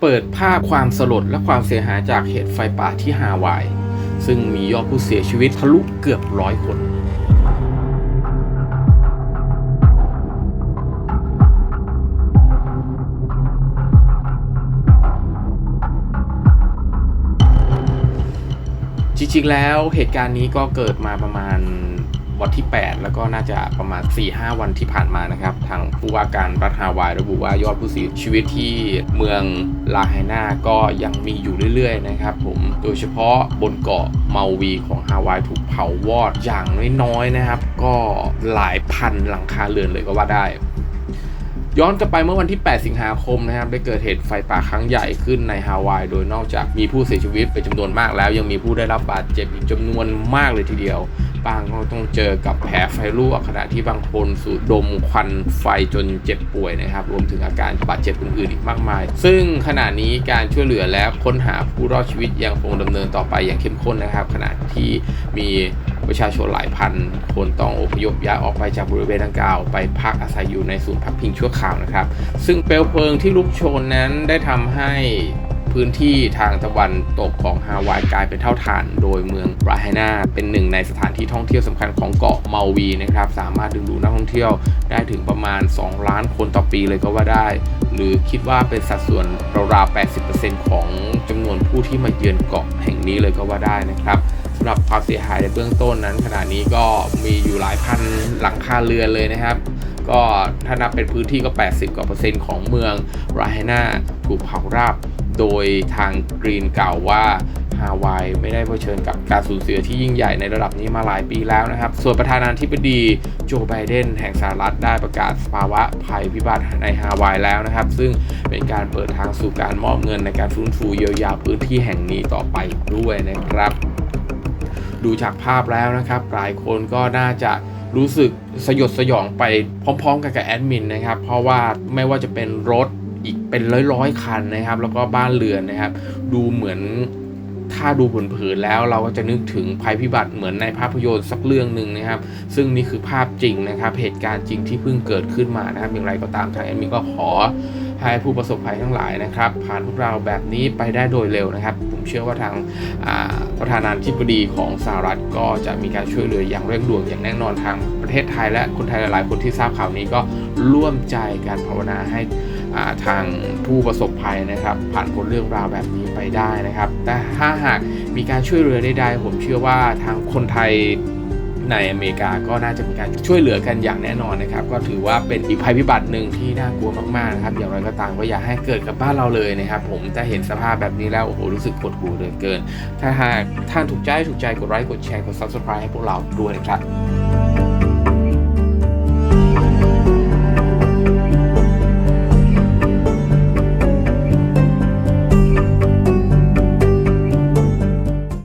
เปิดภาพความสลดและความเสียหายจากเหตุไฟป่าที่ฮาวาย ซึ่งมียอดผู้เสียชีวิตทะลุเกือบร้อยคนจริงๆ แล้วเหตุการณ์นี้ก็เกิดมาประมาณ วันที่ 8 แล้วก็น่าจะประมาณ 4-5 วันที่ผ่านมานะครับ ทางผู้ว่าการรัฐฮาวายระบุว่ายอดผู้เสียชีวิตที่เมืองลาไฮนาก็ยังมีอยู่เรื่อยๆนะครับผมโดยเฉพาะบนเกาะเมาวีของฮาวายถูกเผาวอดอย่างน้อยๆนะครับ ก็หลายพันหลังคาเรือนเลยก็ว่าได้ย้อนกลับไปเมื่อวันที่ 8 สิงหาคมนะครับ ได้เกิดเหตุไฟป่าครั้งใหญ่ขึ้นในฮาวาย โดยนอกจากมีผู้เสียชีวิตเป็นจำนวนมากแล้ว ยังมีผู้ได้รับบาดเจ็บอีกจำนวนมากเลยทีเดียว บางก็ต้องเจอกับแผลไฟลวขณะที่บางคนสูดดมควันไฟจนเจ็บป่วยนะครับ รวมถึงอาการบาดเจ็บอื่นๆอีกมากมาย ซึ่งขณะนี้การช่วยเหลือและค้นหาผู้รอดชีวิตยังคงดำเนินต่อไปอย่างเข้มข้นนะครับ ขณะที่มีประชาชนหลายพันคนต้องอพยพย้ายออกไปจากบริเวณดังกล่าว ไปพักอาศัยอยู่ในศูนย์พักพิงชั่วคราวนะครับ ซึ่งเปลวเพลิงที่ลุกโชนนั้นได้ทำให้ พื้นที่ทางตะวันตกของฮาวายกลายเป็นเท่าฐาน โดยเมืองราไฮนาเป็นหนึ่งในสถานที่ท่องเที่ยวสำคัญของเกาะเมาวีนะครับสามารถดึงดูดนักท่องเที่ยวได้ถึงประมาณ 2 ล้านคนต่อปีเลยก็ว่าได้ หรือคิดว่าเป็นสัดส่วนราวๆ80%ของจำนวนผู้ที่มาเยือนเกาะแห่งนี้เลยก็ว่าได้นะครับสำหรับความเสียหายในเบื้องต้นนั้นขณะนี้ก็มีอยู่หลายพันหลังคาเรือนเลยนะครับ ก็ถ้านับเป็นพื้นที่ก็ 80 กว่าเปอร์เซ็นต์ของเมืองราไฮนาถูกเผาราบ โดยทางกรีนกล่าวว่าฮาวายไม่ได้เผชิญกับการสูญเสียที่ยิ่งใหญ่ในระดับนี้มาหลายปีแล้วนะครับ ส่วนประธานาธิบดีโจไบเดนแห่งสหรัฐได้ประกาศภาวะภัยพิบัติในฮาวายแล้วนะครับ ซึ่งเป็นการเปิดทางสู่การมอบเงินในการฟื้นฟูเยียวยาพื้นที่แห่งนี้ต่อไปด้วยนะครับ ดูจากภาพแล้วนะครับ หลายคนก็น่าจะ รู้สึกสยดสยองไปพร้อมๆกันกับแอดมินนะครับ เพราะว่าไม่ว่าจะเป็นรถอีกเป็นร้อยๆคันนะครับ แล้วก็บ้านเรือนนะครับ ดูเหมือนถ้าดูเผินๆแล้วเราก็จะนึกถึงภัยพิบัติเหมือนในภาพยนตร์สักเรื่องหนึ่งนะครับ ซึ่งนี่คือภาพจริงนะครับ เหตุการณ์จริงที่เพิ่งเกิดขึ้นมานะครับ อย่างไรก็ตามทางแอดมินก็ขอ ให้ผู้ประสบภัยทั้งหลายนะครับ ผ่านพวกเราแบบนี้ไปได้โดยเร็วนะครับ ผมเชื่อว่าทางประธานาธิบดีของสหรัฐก็จะมีการช่วยเหลืออย่างเร่งด่วนอย่างแน่นอนทางประเทศไทย และคนไทยหลายๆ คนที่ทราบข่าวนี้ก็ร่วมใจการภาวนาให้ทางผู้ประสบภัยนะครับ ผ่านพ้นเรื่องราวแบบนี้ไปได้นะครับ แต่ถ้าหากมีการช่วยเหลือใดๆผมเชื่อว่าทางคนไทย ในอเมริกาก็น่าจะมีการช่วยเหลือกันอย่างแน่นอนนะครับ ก็ถือว่าเป็นอีกภัยพิบัติหนึ่งที่น่ากลัวมากๆนะครับอย่างไรก็ตามก็อย่าให้เกิดกับบ้านเราเลยนะครับผมจะเห็นสภาพแบบนี้แล้วโอ้โหรู้สึกปวดหัวเหลือเกิน ถ้าหากท่านถูกใจถูกใจกดไลค์กดแชร์กด subscribe ให้พวกเราด้วยนะครับ